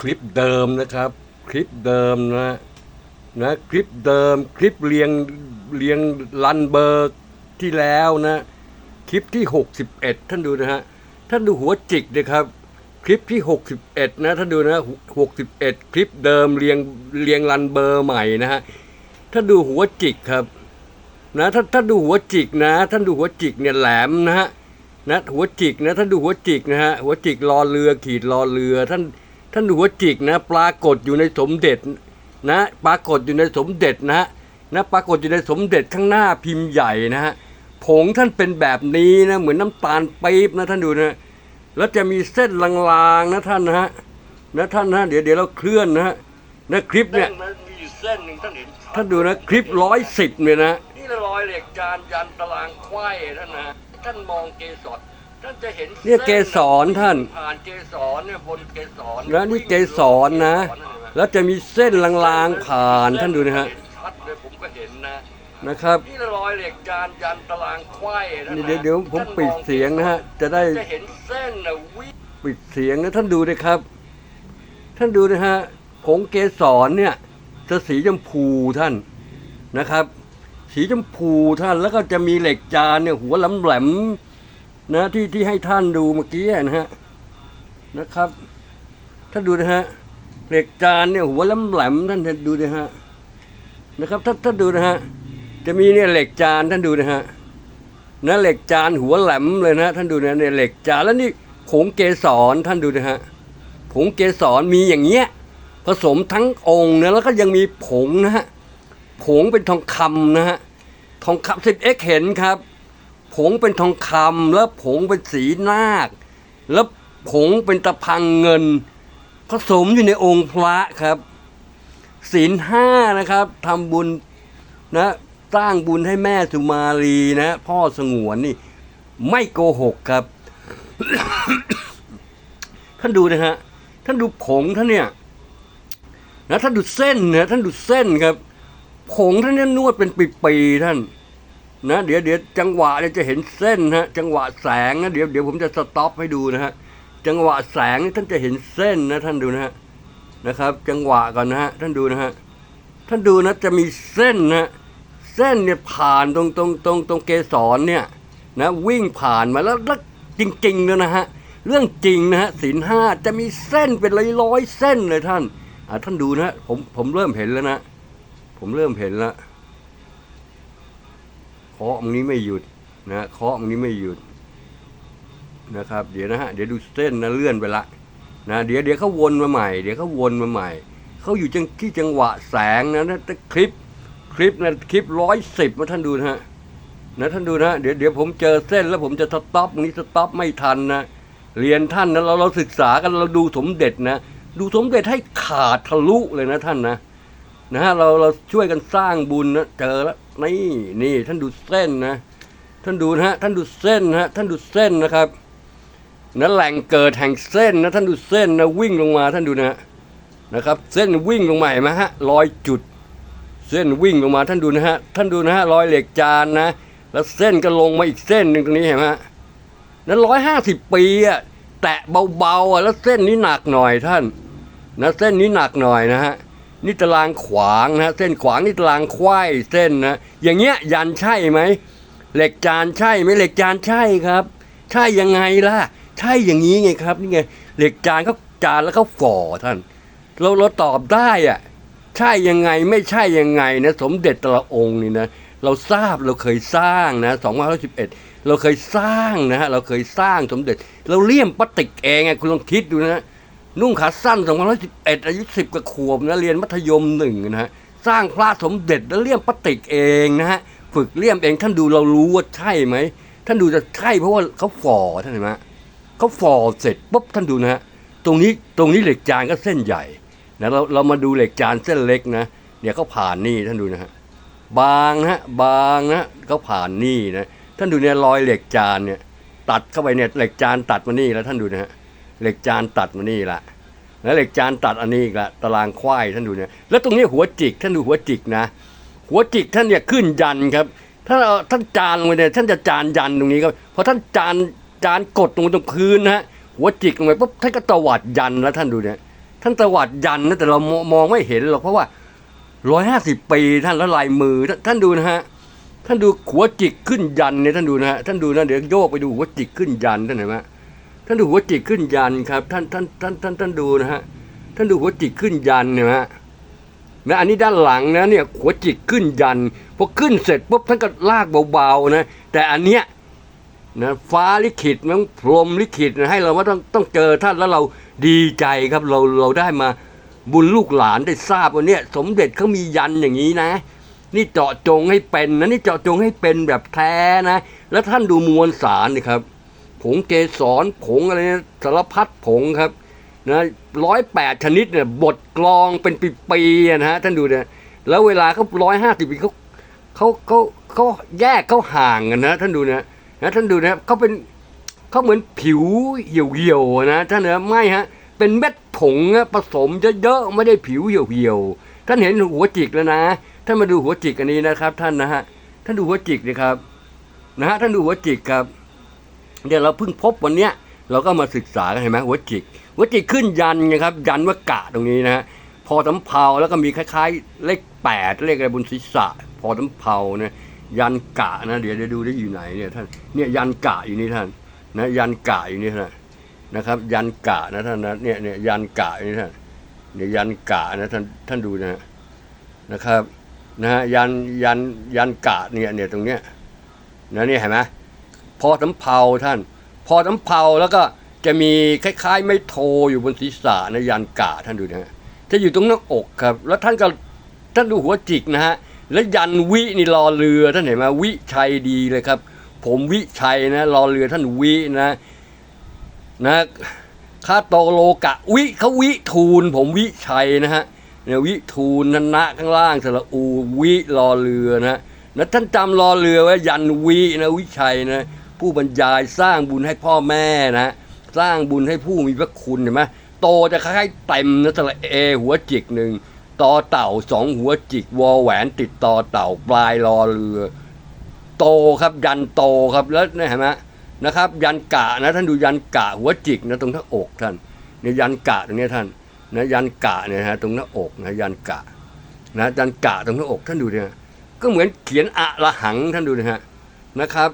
คลิปเดิมนะครับ คลิปเดิมนะนะคลิปเดิมคลิปเรียงเรียงลันเบอร์ที่แล้วนะคลิปที่ 61 ท่านดูนะฮะท่านดูหัวจิกนะครับ คลิปที่ 61 นะท่านดูนะ61 คลิปเดิมเรียงเรียงลันเบอร์ใหม่นะฮะท่านดูหัวจิกครับนะถ้าถ้านดูหัวจิกนะ ท่านดูหัวจิกเนี่ยแหลมนะฮะนะหัวจิกนะท่านดูหัวจิกนะฮะหัวจิกรอเรือขีดรอเรือท่าน ท่านดูหัวจิกนะปรากฏอยู่ในสมเด็จนะปรากฏอยู่ในสมเด็จนะนะปรากฏอยู่ในสมเด็จข้างหน้าพิมพ์ใหญ่นะฮะผงท่านเป็นแบบนี้นะเหมือนน้ำตาลปี๊บนะท่านดูนะแล้วจะมีเส้นลางๆนะท่านนะฮะนะท่านนะเดี๋ยวเดี๋ยวเราเคลื่อนนะฮะนะคลิปเนี่ยมันมีอยู่เส้นหนึ่งท่านเห็นชัดท่านดูนะคลิปร้อยสิบเนี่ยนะนี่รอยเหล็กจานยันตารางไขว้ท่านนะท่านมองเกสรท่านจะเห็นเนี่ยเกสรท่าน ผ่าน เกสรเนี่ยบนเกสรแล้วนี่เกสรนะ แล้วจะมีเส้นลางๆผ่านท่านดูนะฮะเห็นชัดเลยผมก็เห็นนะนะครับนี่รอยเหล็กจานยันตารางไขว้ท่านนี่นะเดี๋ยวเดี๋ยวผมท่านปิดเสียงนะฮะจะได้จะเห็นเส้นนะวิ่งปิดเสียงนะท่านดูนะครับ ท่านดูนะฮะผงเกสรเนี่ยจะสีชมพูท่านนะครับ สีชมพูท่านแล้วก็จะมีเหล็กจานเนี่ยหัวแหลมๆนะที่ที่ให้ท่านดูเมื่อกี้นะฮะ นะครับท่าดูนะฮะเหล็กจานเนี่ยหัวแหลมๆท่านดูนะฮะนะครับท่านท่าดูนะฮะจะมีเนี่ยเหล็กจานท่านดูนะฮะนะเหล็กจานหัวแหลมเลยนะท่านดูนะเนี่ยเหล็กจานแล้วนี่ผงเกสรท่านดูนะฮะผงเกสรมีอย่างเงี้ยผสมทั้งองค์นะแล้วก็ยังมีผงนะฮะผงเป็นทองคำนะฮะทองคำสิบเอ็กเห็นครับ ผงเป็นทองคำแล้วผงเป็นสีนาคแล้ว ผงเป็นตะพังเงิน ผสมอยู่ในองค์พระครับศีลห้านะครับทำบุญนะสร้างบุญให้แม่สุมาลีนะพ่อสงวนนี่ ไม่โกหกครับ ท่านดูนะฮะท่านดูผงท่านเนี่ยนะท่านดูเส้นนะท่านดูเส้นครับผงท่านเนี่ยนวดเป็นปีๆท่านนะเดี๋ยวเดี๋ยวจังหวะเนี่ยจะเห็นเส้นนะจังหวะแสงนะเดี๋ยวเดี๋ยวผมจะสต็อปให้ดูนะฮะ จังหวะแสงนี่ท่านจะเห็นเส้นนะท่านดูนะฮะนะครับ จังหวะก่อนนะฮะท่านดูนะฮะท่านดูนะจะมีเส้นนะเส้นเนี่ยผ่านตรงตรงตรงตรงเกสรเนี่ยนะวิ่งผ่านมาแล้วแล้วจริงๆเลยนะฮะเรื่องจริงนะฮะศีลห้าจะมีเส้นเป็นร้อยร้อยๆเส้นเลยท่านอ่าท่านดูนะฮะผมผมเริ่มเห็นแล้วนะผมเริ่มเห็นแล้วเคาะตรงนี้ไม่หยุดนะเคาะตรงนี้ไม่หยุด นะครับ เดี๋ยวนะฮะเดี๋ยวดูเส้นนะเลื่อนไปละนะเดี๋ยวเดี๋ยวเขาวนมาใหม่ เดี๋ยวเขาวนมาใหม่เขาอยู่จังที่จังหวะแสงนะนะคลิปคลิปนะคลิปร้อยสิบมาท่านดูนะฮะนะท่านดูนะเดี๋ยวเดี๋ยวผมเจอเส้นแล้วผมจะสต็อปนี้สต็อปไม่ทันนะเรียนท่านนะเราเราศึกษากันเราดูสมเด็จนะดูสมเด็จให้ขาดทะลุเลยนะท่านนะนะฮะเราเราช่วยกันสร้างบุญนะเจอแล้วนี่นี่ท่านดูเส้นนะท่านดูนะฮะท่านดูเส้นนะฮะท่านดูเส้นนะครับ นะแหล่งเกิดแห่งเส้นนะท่านดูเส้นนะวิ่งลงมาท่านดูนะนะครับ เส้นวิ่งลงมาเห็นไหมฮะรอยจุด เส้นวิ่งลงมาท่านดูนะฮะท่านดูนะฮะรอยเหล็กจานนะ แล้วเส้นก็ลงมาอีกเส้นหนึ่งตรงนี้เห็นไหมฮะนั้นร้อยห้าสิบปีอะแตะเบาๆอะแล้วเส้นนี้หนักหน่อยท่านนะเส้นนี้หนักหน่อยนะฮะนี่ตารางขวางนะเส้นขวางนี่ตารางควายเส้นนะอย่างเงี้ยยันใช่ไหมเหล็กจานใช่ไหมเหล็กจานใช่ครับ ใช่ยังไงล่ะ ใช่อย่างนี้ไงครับ นี่ไงเหล็กจานเขาจานแล้วเขาฝ่อท่าน เราเราตอบได้อะใช่ยังไงไม่ใช่ยังไงนะสมเด็จแต่ละองค์นี่นะเราทราบเราเคยสร้างนะ2511 เราเคยสร้างนะฮะเราเคยสร้างสมเด็จ เราเลี่ยมพลาสติกเองไงคุณลองคิดดูนะนุ่งขาสั้น2511 อายุ 10กว่าขวบนะเรียนมัธยมหนึ่งนะฮะสร้างพระสมเด็จแล้วเลี่ยมพลาสติกเองนะฮะฝึกเลี่ยมเองท่านดูเรารู้ว่าใช่ไหมท่านดูจะใช่เพราะว่าเขาฝ่อท่านเห็นไหม เขาฝ่อเสร็จปุ๊บท่านดูนะฮะตรงนี้ตรงนี้เหล็กจานก็เส้นใหญ่นะเราเรามาดูเหล็กจานเส้นเล็กนะเนี่ยเขาผ่านนี่ท่านดูนะฮะบางนะฮะบางนะเขาผ่านนี่นะท่านดูเนี่ยรอยเหล็กจานเนี่ยตัดเข้าไปเนี่ยเหล็กจานตัดมานี่แล้วท่านดูนะฮะเหล็กจานตัดมานี่ละแล้วเหล็กจานตัดอันนี้อีกละตารางควายท่านดูเนี่ยแล้วตรงนี้หัวจิกท่านดูหัวจิกนะ หัวจิกท่านเนี่ยขึ้นยันครับถ้าเอาท่านจานลงไปเนี่ยท่านจะจานยันตรงนี้ครับพอท่านจาน จานกดลงตรงพื้นนะฮะหัวจิกลงไปปุ๊บท่านก็ตวัดยันแล้วท่านดูเนี่ยท่านตวัดยันนะแต่เรามมองไม่เห็นหรอกเพราะว่าร้อยห้าสิบปีท่านล้วลายมือท่านท่านดูนะฮะท่านดูหัวจิกขึ้นยันเนี่ยท่านดูนะฮะท่านดูนะเดี๋ยวโยกไปดูหัวจิกขึ้นยันท่านเห็นไหมท่านดูหัวจิกขึ้นยันครับท่านท่านท่านท่านท่านดูนะฮะท่านดูหัวจิกขึ้นยันเนี่ยฮะนะอันนี้ด้านหลังนะเนี่ยหัวจิกขึ้นยันพอขึ้นเสร็จปุ๊บท่านก็ลากเบาๆนะแต่อันเนี้ย นะฟ้าลิขิตมันพรมลิขิตนะให้เราว่าต้องต้องเจอท่านแล้วเราดีใจครับเราเราได้มาบุญลูกหลานได้ทราบว่าเนี่ยสมเด็จเขามียันอย่างนี้นะ นี่เจาะจงให้เป็นนะนี่เจาะจงให้เป็นแบบแท้นะ แล้วท่านดูมวลสารนี่ครับผงเกสรผงอะไรนะสารพัดผงครับนะร้อยแปดชนิดเนี่ยบทกลองเป็นปีๆนะฮะท่านดูเนี่ยแล้วเวลาเขาร้อยห้าสิบปีเขาเขาเขาเขาแยกเขาห่างกันนะ ท่านดูนะ นะท่านดูนะเขาเป็นเขาเหมือนผิวเหี่ยวๆนะท่านนะไม่ฮะเป็นเม็ดผงนะผสมเยอะๆไม่ได้ผิวเหี่ยวๆท่านเห็นหัวจิกแล้วนะท่านมาดูหัวจิกอันนี้นะครับ ท่านนะฮะท่านดูหัวจิกเลยครับนะฮะท่านดูหัวจิกครับเดี๋ยวเราเพิ่งพบวันเนี้ยเราก็มาศึกษากันเห็นไหมหัวจิกหัวจิกขึ้นยันไงครับ ยันว่ากะตรงนี้นะฮะพอสำเภาแล้วก็มีคล้ายๆ เลขแปดเลขอะไรบนศีรษะ พอสำเภาเนะ ยันกะนะเดี๋ยวเดี๋ยวดูได้อยู่ไหนเนี่ยท่านเนี่ยยันกะอยู่นี่ท่านนะยันกะอยู่นี่ท่านนะครับ ยันกะนะท่านนะเนี่ยเนี่ยยันกะอยู่นี่ท่านเนี่ยยันกะนะท่านท่านดูนะฮะนะครับนะฮะยันยันยันกะเนี่ยเนี่ยตรงเนี้ยนะเนี่ยเห็นไหมพอสำเภาท่าน พอสำเภาแล้วก็จะมีคล้าย ๆ ไม่โทอยู่บนศีรษะนะยันกะท่านดูนะฮะจะอยู่ตรงหน้าอกครับ แล้วท่านก็ท่านดูหัวจิกนะฮะ แล้วยันวินี่รอเรือท่านเห็นไหมวิชัยดีเลยครับ ผมวิชัยนะรอเรือท่านวินะนะคาโตโลกะวิเขาวิทูล ผมวิชัยนะฮะเนี่ยวิทูลนันนะข้างล่างสระอูวิรอเรือนะนะท่านจำรอเรือไว้ยันวินะวิชัยนะผู้บรรยายสร้างบุญให้พ่อแม่นะสร้างบุญให้ผู้มีพระคุณเห็นไหมโตจะคล้ายๆเต็มนะสระเอหัวจิกหนึ่ง ต่อเต่าสองหัวจิกวอแหวนติดต่อเต่าปลายรอเรือ โตครับยันโตครับแล้วนี่ยเห็นไหมนะครับ ยันกะนะท่านดูยันกะหัวจิกนะตรงหน้าอกท่านเนี่ยยันกะตรงนี้ท่านนะยันกะเนี่ยฮะตรงหน้าอกนะยันกะนะยันกะตรงหน้าอกท่านดูเนี่ยก็เหมือนเขียนอะละหังท่านดูนะฮะนะครับ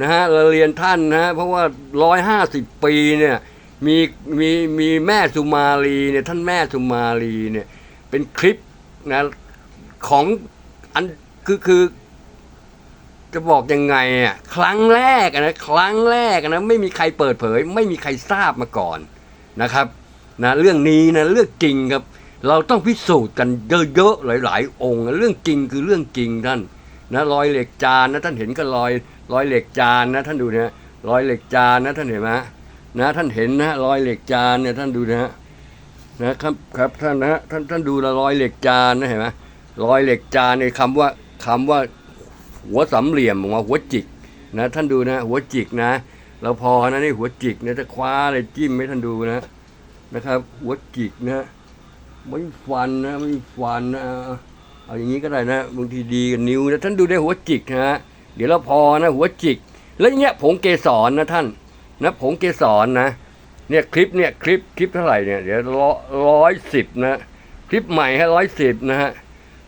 นะฮะเราเรียนท่านนะฮะเพราะว่าร้อยห้าสิบปีเนี่ยมีมีมีแม่สุมาลีเนี่ยท่านแม่สุมาลีเนี่ย เป็นคลิปนะของอันคือคือจะบอกยังไงอะครั้งแรกนะครั้งแรกนะไม่มีใครเปิดเผย ไม่มีใครทราบมาก่อนนะครับนะเรื่องนี้นะเรื่องจริงครับ เราต้องพิสูจน์กันเยอะๆหลายๆ องค์นะเรื่องจริงคือเรื่องจริงท่านนะรอยเหล็กจานนะท่านเห็นก็รอยรอยเหล็กจานนะท่านดูนะรอยเหล็กจานนะท่านเห็นไหมนะท่านเห็นนะรอยเหล็กจานเนี่ยท่านดูนะฮะ นะครับครับท่านนะท่านท่านดูนะรอยเหล็กจานนะเห็นไหมรอยเหล็กจานในคำว่าคำว่าหัวสามเหลี่ยมออกมาหัวจิกนะท่านดูนะ หัวจิกนะเราพอนะนี่หัวจิกเนี่ยจะคว้าอะไรจิ้มให้ท่านดูนะนะครับ หัวจิกนะไม่ฟันนะไม่ฟันนะเอาอย่างนี้ก็ได้นะบางทีดีกับนิ้วนะท่านดูได้หัวจิกนะเดี๋ยวเราพอนะหัวจิก แล้วเนี้ยผงเกสรนะท่านนะผงเกสรนะ เนี่ยคลิปเนี่ยคลิปคลิปเท่าไหร่เนี่ยเดี๋ยวร้อยสิบนะคลิปใหม่ให้ร้อยสิบนะฮะ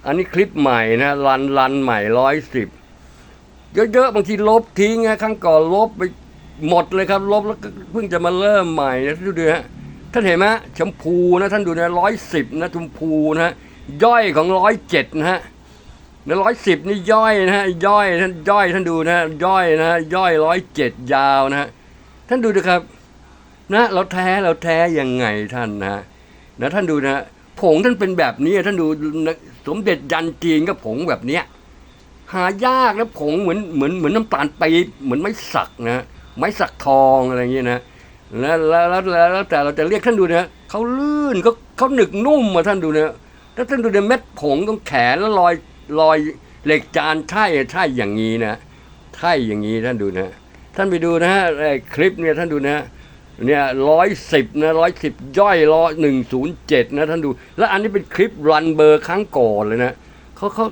อันนี้คลิปใหม่นะรันรันใหม่ร้อยสิบเยอะๆบางทีลบทิ้งนะครั้งก่อนลบไปหมดเลยครับ ลบแล้วเพิ่งจะมาเริ่มใหม่นะดูดิฮะท่านเห็นไหมชมพูนะท่านดูนะร้อยสิบนะชมพูนะย่อยของร้อยเจ็ดนะฮะในร้อยสิบนี่ย่อยนะฮะย่อยท่านย่อยท่านดูนะฮะย่อยนะฮะย่อยร้อยเจ็ดยาวนะฮะท่านดูนะครับ นะเราแท้เราแท้ยังไงท่านนะนะท่านดูนะผงท่านเป็นแบบนี้ท่านดูนะสมเด็จยันจีนก็ผงแบบเนี้ยหายากนะผงเหมือนเหมือนเหมือนน้ำตาลปี๊บเหมือนไม้สักนะไม้สักทองอะไรอย่างเงี้ยนะแล้วแล้วแล้วแต่เราจะเรียกท่านดูนะเขาลื่นเขาเขาหนึกนุ่มมาท่านดูนะถ้าท่านดูเนี่ยเม็ดผงตรงแขนแล้วรอยรอยเหล็กจานใช่ใช่อย่างนี้นะใช่อย่างนี้ท่านดูนะ ท่านไปดูนะฮะคลิปเนี่ยท่านดูนะ เนี่ยร้อยสิบนะร้อยสิบย่อยร้อยหนึ่งศูนย์เจ็ดนะท่านดู แล้วอันนี้เป็นคลิปรันเบอร์ครั้งก่อนเลยนะเขาเขา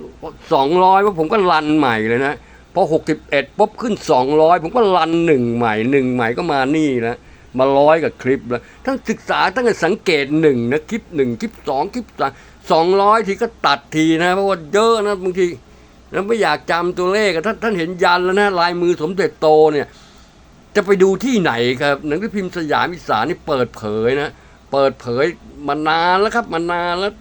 สองร้อยว่าผมก็รันใหม่เลยนะพอหกสิบเอ็ดปุ๊บขึ้นสองร้อยผมก็รันหนึ่งใหม่หนึ่งใหม่ก็มานี่นะมาร้อยกับคลิปแล้วทั้งศึกษาทั้งแต่สังเกตหนึ่งนะคลิปหนึ่งคลิปสองคลิปสามสองร้อยทีก็ตัดทีนะเพราะว่าเยอะนะบางทีแล้วไม่อยากจำตัวเลขท่านท่านเห็นยันแล้วนะลายมือสมเด็จโตเนี่ย จะไปดูที่ไหนครับ หนังสือพิมพ์สยามอิสานนี่เปิดเผยนะ เปิดเผยมานานแล้วครับมานานแล้ว